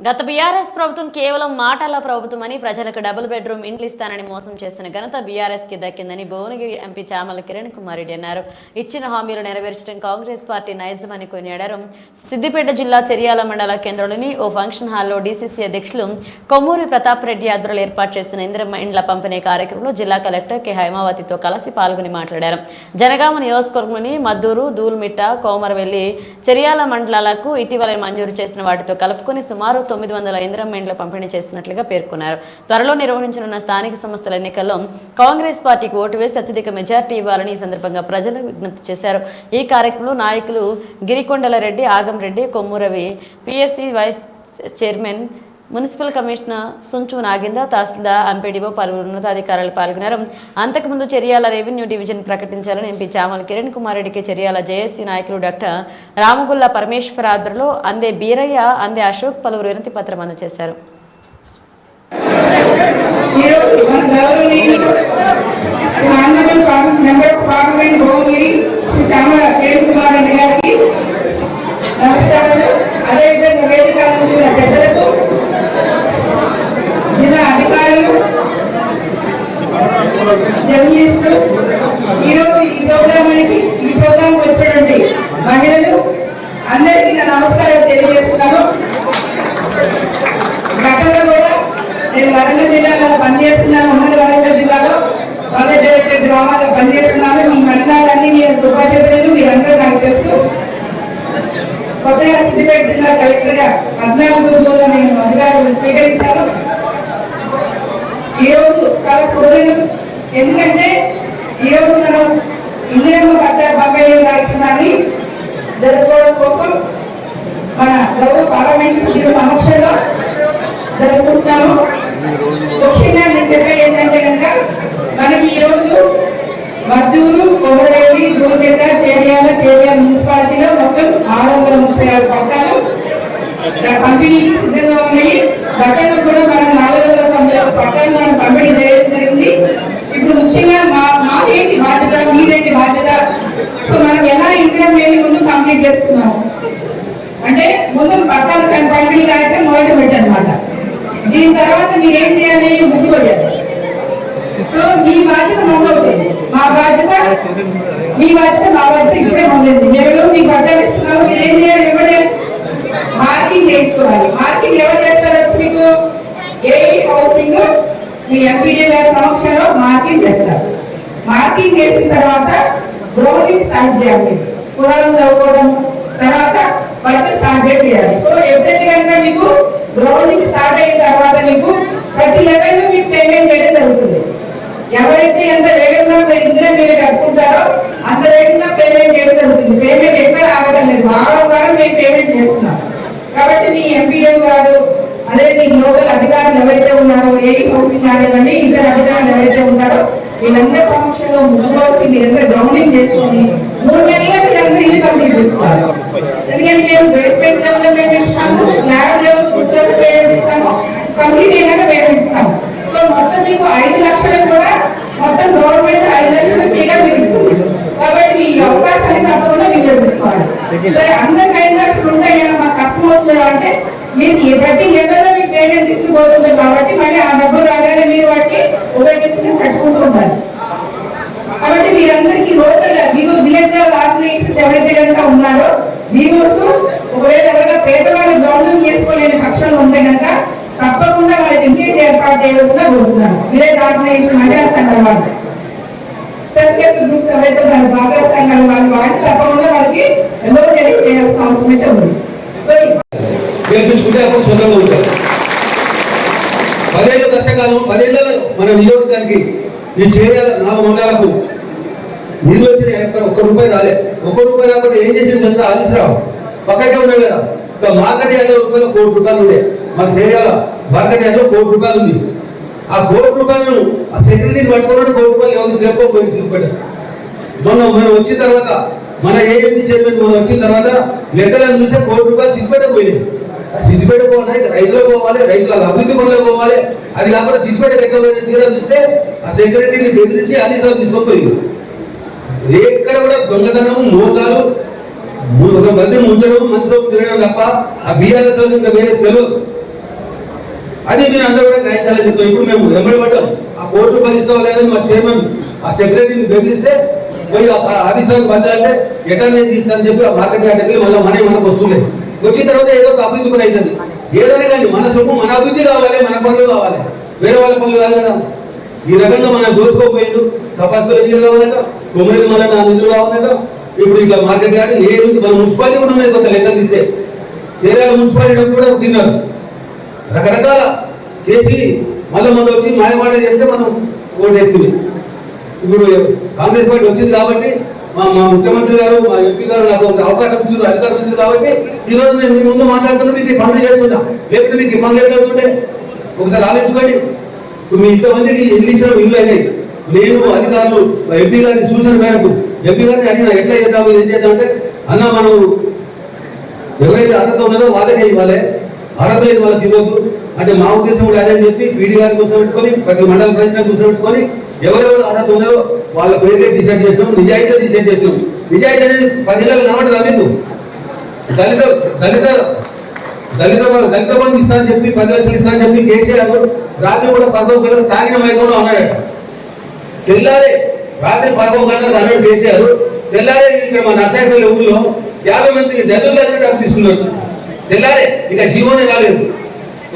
గత బీఆర్ఎస్ ప్రభుత్వం కేవలం మాటల ప్రభుత్వం అని ప్రజలకు డబుల్ బెడ్రూమ్ ఇండ్లు ఇస్తానని మోసం చేసిన ఘనత బీఆర్ఎస్కి దక్కిందని భువనగిరి ఎంపీ చామల కిరణ్ కుమార్ రెడ్డి అన్నారు. ఇచ్చిన హామీలు నెరవేర్చడం కాంగ్రెస్ పార్టీ నైజమని కొనియాడారు. సిద్దిపేట జిల్లా చెరియాల మండల కేంద్రంలోని ఓ ఫంక్షన్ హాల్లో డీసీసీ అధ్యక్షులు కొమ్మూరి ప్రతాప్ రెడ్డి ఆధ్వర్యంలో ఏర్పాటు చేసిన ఇందిరమ్మ ఇండ్ల పంపిణీ కార్యక్రమంలో జిల్లా కలెక్టర్ కె హైమావతితో కలిసి పాల్గొని మాట్లాడారు. జనగామ నియోజకవర్గంలోని మద్దూరు దూల్మిట్ట కోమరవెల్లి చెరియాల మండలాలకు ఇటీవల మంజూరు చేసిన వాటితో కలుపుకొని సుమారు తొమ్మిది వందల ఇందిరమ్మ పంపిణీ చేస్తున్నట్లుగా పేర్కొన్నారు. త్వరలో నిర్వహించనున్న స్థానిక సంస్థల ఎన్నికల్లో కాంగ్రెస్ పార్టీకి ఓటు వేసి అత్యధిక మెజార్టీ ఇవ్వాలని ఈ సందర్భంగా ప్రజలు విజ్ఞప్తి చేశారు. ఈ కార్యక్రమంలో నాయకులు Girikondala Reddy Aagam Reddy Kommuravi PSC vice chairman municipal commissioner Sunchu Nagendra tahsildar MPDO పలువురు ఉన్నతాధికారులు పాల్గొన్నారు. అంతకుముందు చర్యాల రెవెన్యూ డివిజన్ ప్రకటించాలని ఎంపీ చామల కిరణ్ కుమార్ రెడ్డికి చర్యాల జేఏసీ నాయకులు డాక్టర్ రామగుల్ల పరమేశ్వర ఆధ్వర్యంలో అందే బీరయ్య అందే అశోక్ పలువురు వినతి పత్రం అందజేశారు. ఈరోజు మన గౌరవనీయులు పెద్దల Andhra Pradesh parliament member of parliament Bhuvanagiri Shri Chamala Kiran Kumar Reddy గారికి నమస్కారాలు అదేవిధంగా వేదిక ఉంచిన పెద్దలకు జిల్లా అధికారులు జర్నలిస్టులు ఈరోజు ఈ ప్రోగ్రామానికి ఈ ప్రోగ్రాం వచ్చినటువంటి మహిళలు అందరికీ నా నమస్కారం తెలియజేస్తున్నాను. గతంలో కూడా నేను వరంగల్ జిల్లాలో పనిచేస్తున్నాను ఉమ్మడి వరంగల్ జిల్లాలో కాలేజ్ డైరెక్టర్ గ్రామాల్లో పనిచేస్తున్నాను. మీ మండలాలన్నీ నేను కృపాచేతులను మీరందరూ నాకు తెలుసు. కొత్తగా సిద్దిపేట జిల్లా కలెక్టర్గా పద్నాలుగు రోజుల్లో నేను అధికారులు స్వీకరించాను. ఈరోజు చాలా శుభదినం ఎందుకంటే ఈరోజు మనం ఇందిరమ్మ పట్ట పంపిణీ కార్యక్రమాన్ని జరుపుకోవడం కోసం మన గౌరవ పార్లమెంట్ సభ్యుల సమక్షంలో జరుపుకుంటున్నాము. ముఖ్యంగా నేను చెప్పేది ఏంటంటే కనుక మనకి ఈరోజు మద్దూరు కొమరవేలి గుడిపేట చేర్యాల చేర్యాల మున్సిపాలిటీలో మొత్తం ఆరు వందల ముప్పై ఆరు పట్టాలు పంపిణీకి సిద్ధంగా ఉన్నాయి గతంలో కూడా మనం నాలుగు వందల తొంభై ఆరు పట్టాలు మనం పంపిణీ చేయడం జరిగింది ఇప్పుడు ముఖ్యంగా మా మాదేంటి బాధ్యత మీదేంటి బాధ్యత సో మనం ఎలా ఇందిరా మేలు ముందు కంప్లీట్ చేస్తున్నాము అంటే ముందు పట్టాలు పంపిణీ కార్యక్రమం మొదటి పెట్టనమాట దీని తర్వాత మీరేం చేయాలి ముగ్గు కొట్టారు సో మీ బాధ్యత మొదలవుతుంది మా బాధ్యత మీ బాధ్యత మా బాధ్యత ఇప్పుడే మొదలైంది మేము మీ పట్టాలు ఇస్తున్నాము మీరేం చేయాలి? ఇవ్వడే మార్కింగ్ చేయించుకోవాలి. మార్కింగ్ ఎవరు చేస్తారు వచ్చి మీకు? ఏ హౌసింగ్? మీ ఎంపీడీ గారి సమక్షంలో మార్కింగ్ చేస్తారు. మార్కింగ్ చేసిన తర్వాత గ్రౌండింగ్ సైజ్ చేయాలి. కులాలు చదువుకోవడం తర్వాత వర్క్ స్టార్ట్ చేయాలి సో ఎప్పుడైతే కనుక మీకు గ్రౌండింగ్ స్టార్ట్ అయిన తర్వాత మీకు ప్రతి లెవెల్లో మీకు పేమెంట్ చేయడం జరుగుతుంది. ఎవరైతే ఎంత వేగంగా మీరు ఇందులో మీరు కట్టుకుంటారో అంత వేగంగా పేమెంట్ చేయడం జరుగుతుంది. పేమెంట్ ఎక్కడ ఆగడం లేదు. వారం వారం మేము పేమెంట్ చేస్తున్నాం. కాబట్టి మీ ఎంపీఎం గారు అదే మీ గ్లోబల్ అధికారులు ఎవరైతే ఉన్నారో ఏ హౌసింగ్ కానివ్వండి ఇతర అధికారులు ఎవరైతే ఉన్నారో వీళ్ళందరి సమక్షంలో ముందుకోసి మీరందరూ గ్రౌండింగ్ చేసుకొని మూడు నెలల మీరందరూ ఇల్లు కంప్లీట్ చేసుకోవాలి ఎందుకంటే మేము బేస్మెంట్ లెవెల్ పేమెంట్ ఇస్తాము lab level food level payment ఇస్తాము కంప్లీట్ అయినాక పేమెంట్ ఇస్తాము సో మొత్తం మీకు ఐదు లక్షలు కూడా మొత్తం గవర్నమెంట్ ఐదు లక్షలు ఫ్రీగా ఇస్తుంది కాబట్టి మీ అవకాశాన్ని తప్పకుండా వినియోగించుకోవాలి సరే అందరికి ఐదు లక్షలు ఉంటాయి మాకు కష్టం అవుతుంది అంటే మీరు ప్రతి లెవెల్లో మీకు పేమెంట్ కాబట్టి మళ్ళీ ఆ డబ్బులు రాగానే మీరు వాటిని ఉపయోగించుకుని కట్టుకుంటూ ఉండాలి కాబట్టి మీరందరికీ లోకల్ ఆర్గనైజేషన్స్ ఎవరైతే కనుక ఉన్నారో వివోస్ ఒకవేళ ఎవరైనా పేదవాళ్ళు గౌరవం చేసుకోలేని పక్షంలో ఉంటే కనుక తప్పకుండా వాళ్ళకి ఇంకేట్ ఏర్పాటు చేయవలసిన కోరుతున్నాను. విలేజ్ ఆర్గనైజేషన్ మహిళా సంఘం వాళ్ళు. సెల్ఫ్ గ్రూప్స్ ఎవరైతే మన బాగా సంఘాలు వాళ్ళు వాళ్ళు తప్పకుండా వాళ్ళకి ఎంతో చేయాల్సిన అవసరం అయితే ఉంది. సో అప్పుడు సొంతంగా ఉంటారు. పదేళ్ళు కష్టకాలం పదేళ్ళలో మన నియోజకానికి ఈ చేయాలి నాలుగు మండలాలకు నీళ్ళు వచ్చిన ఎక్కడ ఒక్క రూపాయి రాలే. ఒక్క రూపాయి రాకుండా ఏం చేసింది తెలుసా ఆలిస్ పక్కకే ఉన్నాయి కదా. ఇంకా మార్కెట్ యార్డ్లో రూపాయలు కోటి రూపాయలు ఉండే. మన చేయాల మార్కెట్ యార్డ్లో కోటి రూపాయలు ఉంది. ఆ కోటి రూపాయలను ఆ సెక్రటరీని పట్టుకున్నాడు కోటి రూపాయలు ఎవరికి లేకపోయి చూపెట్టారు మొన్న మనం వచ్చిన తర్వాత మన ఏజెన్సీ చైర్మన్ మనం వచ్చిన తర్వాత లెక్కలను చూస్తే కోటి రూపాయలు సిద్దిపేట పోయినాయి. సిద్ధిపేట పోవాలి? రైతులు పోవాలి రైతుల అభివృద్ధి పనులు పోవాలి. అది కాకుండా సిద్ధిపేట ఎక్కడ చూస్తే ఆ సెక్రటరీని బెదిరించి అన్ని తీసుకొని పోయింది ఎక్కడ కూడా దొంగతనం మోసాలు ఒక మంది ముంచడం మందిలో తిరగడం తప్ప ఆ బియ్యాలతో ఇంకా వేరే తెలియదు. అది మీరు అందరూ కూడా గ్రహించాలని చెప్తాం ఇప్పుడు మేము వెంబడి పడ్డాం. ఆ కోర్టు పరిస్థితి లేదని మా చైర్మన్ ఆ సెక్రటరీని బెదిరిస్తే పోయి ఆ ఆఫీసర్కి బతలాలంటే ఎట్లా నేను తీస్తానని చెప్పి ఆ మార్కెట్ యార్డ్కి మళ్ళీ మనీ మనకు వస్తుంది వచ్చిన తర్వాత ఏదో ఒక అభివృద్ధి కూడా అవుతుంది. ఏదైనా కానీ మన సొమ్ము మన అభివృద్ధి కావాలి మన పనులు కావాలి. వేరే వాళ్ళ పనులు కాదు కదా. ఈ రకంగా మనం దోచుకోపోయిండు తపాసులు నీళ్ళు కావాలట కొమ్మలు మన నా నిధులు కావాలట ఇప్పుడు ఇక మార్కెట్ కానీ ఏ మన మున్సిపాలిటీ కూడా ఉన్నది కొంత లెక్క తీస్తే. చీరాల మున్సిపాలిటీ కూడా తిన్నారు. రకరకాల చేసి మళ్ళీ మనం వచ్చి మాయమాట చెప్తే మనం ఓటు ఇప్పుడు కాంగ్రెస్ పార్టీ వచ్చింది కాబట్టి మా మా ముఖ్యమంత్రి గారు మా ఎంపీ గారు నాకు ఒక అవకాశం ఇచ్చారు అధికారం ఇచ్చారు కాబట్టి ఈ రోజు మేము మీ ముందు మాట్లాడుతున్నాం మీకు ఈ పనులు చేసుకుంటాం. లేకపోతే మీకు ఇబ్బంది ఎట్లవుతుంటే ఒకసారి ఆలోచించుకోండి. మీ ఇంతమందికి ఎన్ని ఇచ్చిన ఇల్లు అయినాయి. నేను అధికారులు ఎంపీ గారిని సూచన మేరకు. ఎంపీ గారిని అడిగిన ఎట్లా చేద్దాము ఏం చేద్దాం అంటే అన్న మనం ఎవరైతే అర్హత ఉన్నదో వాళ్ళకే ఇవ్వాలి. అర్హత లేని వాళ్ళకి ఇవ్వద్దు అంటే మా ఉద్దేశం కూడా అదే అని చెప్పి పీడీ గారిని కూర్చోబెట్టుకొని ప్రతి మండల ప్రెసిడెంట్ కూర్చోబెట్టుకొని ఎవరెవరు అర్హత ఉన్నదో వాళ్ళ పేర్లే డిసైడ్ చేసినాం నిజాయితీ డిసైడ్ చేసినాం. నిజాయితీ అనేది పదిహేను కనబడదా మీకు? దళిత దళిత దళిత దళిత బంధు ఇస్తా అని చెప్పి పదివేలు ఇస్తా అని చెప్పి కేసీఆర్ రాత్రి కూడా పదవ గంటలు తాగిన మైకంలో అన్నాడు తెల్లారే రాత్రి పదవ గంటలకు అన్నాడు కేసీఆర్. తెల్లారే ఇక్కడ మా నర్సాయపల్లి ఊళ్ళో యాభై మందికి దళితుల దగ్గర డబ్బు తీసుకున్నారు. తెల్లారే ఇక జీవోనే రాలేదు.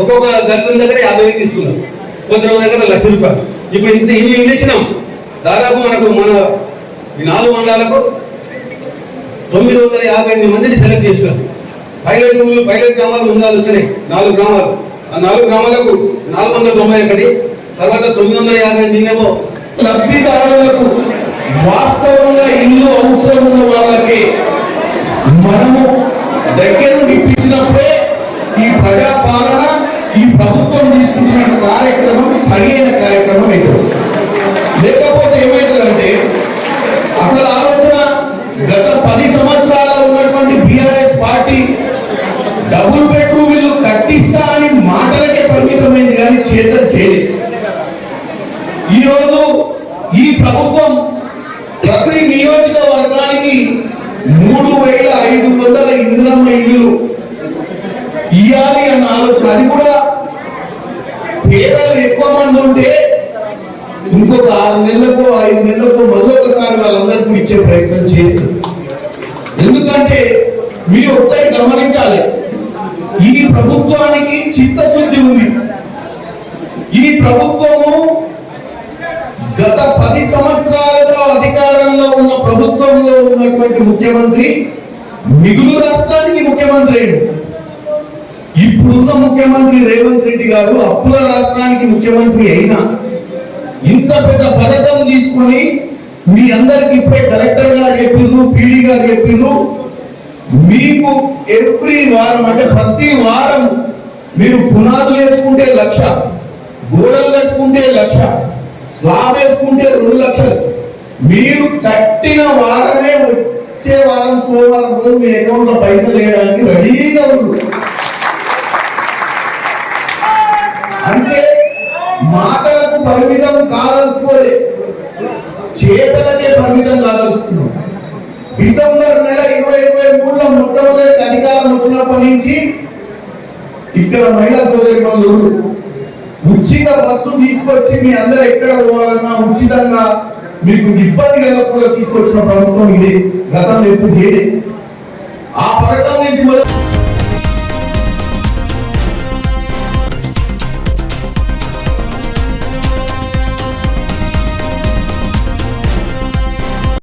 ఒక్కొక్క దళితుల దగ్గర యాభై వేలు తీసుకున్నారు. కొంతమంది దగ్గర లక్ష రూపాయలు. ఇప్పుడు ఇంత ఇన్ని ఇల్లు ఇచ్చినాం. దాదాపు మనకు మన ఈ నాలుగు మండలాలకు తొమ్మిది వందల యాభై ఎనిమిది మందిని సెలెక్ట్ చేసినాం పైలట్ ఊళ్ళు పైలట్ గ్రామాలు ముందాలు వచ్చినాయి. నాలుగు గ్రామాలు. ఆ నాలుగు గ్రామాలకు నాలుగు వందల తొంభై ఒకటి తర్వాత తొమ్మిది వందల యాభై ఎనిమిదినేమో లబ్ధిదారులకు వాస్తవంగా ఇల్లు అవసరం ఉన్న వాళ్ళకి మనము దగ్గర ఇప్పించినప్పుడే ఈ ప్రజా పాలన ఈ ప్రభుత్వం తీసుకుంటున్న కార్యక్రమం సరైన కార్యక్రమం అవుతుంది ప్రభుత్వం ప్రతి నియోజకవర్గానికి మూడు వేల ఐదు వందల ఇంద్రమ్మ ఇల్లు ఇవ్వాలి అన్న ఆలోచన. అది కూడా పేదలు ఎక్కువ మంది ఉంటే ఇంకొక ఆరు నెలలకు ఐదు నెలలకు మళ్ళొకసారి వాళ్ళందరికీ ఇచ్చే ప్రయత్నం చేస్తుంది ఎందుకంటే మీరు ఒకసారి గమనించాలి ఈ ప్రభుత్వానికి చిత్తశుద్ధి ఉంది. ఈ ప్రభుత్వము గత పది సంవత్సరాలుగా అధికారంలో ఉన్న ప్రభుత్వంలో ఉన్నటువంటి ముఖ్యమంత్రి మిగులు రాష్ట్రానికి ముఖ్యమంత్రి ఇప్పుడున్న ముఖ్యమంత్రి రేవంత్ రెడ్డి గారు అప్పుల రాష్ట్రానికి ముఖ్యమంత్రి అయినా ఇంత పెద్ద పథకం తీసుకొని మీ అందరికి ఇప్పుడే కలెక్టర్ గారు చెప్పిండ్రు పీడీ గారు చెప్పిండ్రు మీకు ఎవ్రీ వారం అంటే ప్రతి వారం మీరు పునాదులు వేసుకుంటే లక్ష గోడలు కట్టుకుంటే లక్ష స్లాబ్ వేసుకుంటే రెండు లక్షలు. మీరు కట్టిన వారమే వచ్చే వారం సోమవారం రోజు మీ అకౌంట్లో పైసలు వేయడానికి రెడీగా ఉంది అంటే మాటలకు పరిమితం కాదలుచుకోలే. చేతలకే పరిమితం కాదలుచుకున్నాం. డిసెంబర్ నెల ఇరవై ఇరవై మూడులో మొట్టమొదటి అధికారం వచ్చినప్పటి నుంచి ఇక్కడ మహిళా సోదరి ఉచిత బస్సు తీసుకొచ్చి మీ అందరు ఎక్కడ పోవాలన్నా ఉచితంగా మీకు ఇబ్బంది కలగకుండా తీసుకొచ్చిన ప్రభుత్వం ఇది. గతంలో ఎప్పుడు ఆ పథకం నుంచి మొదలు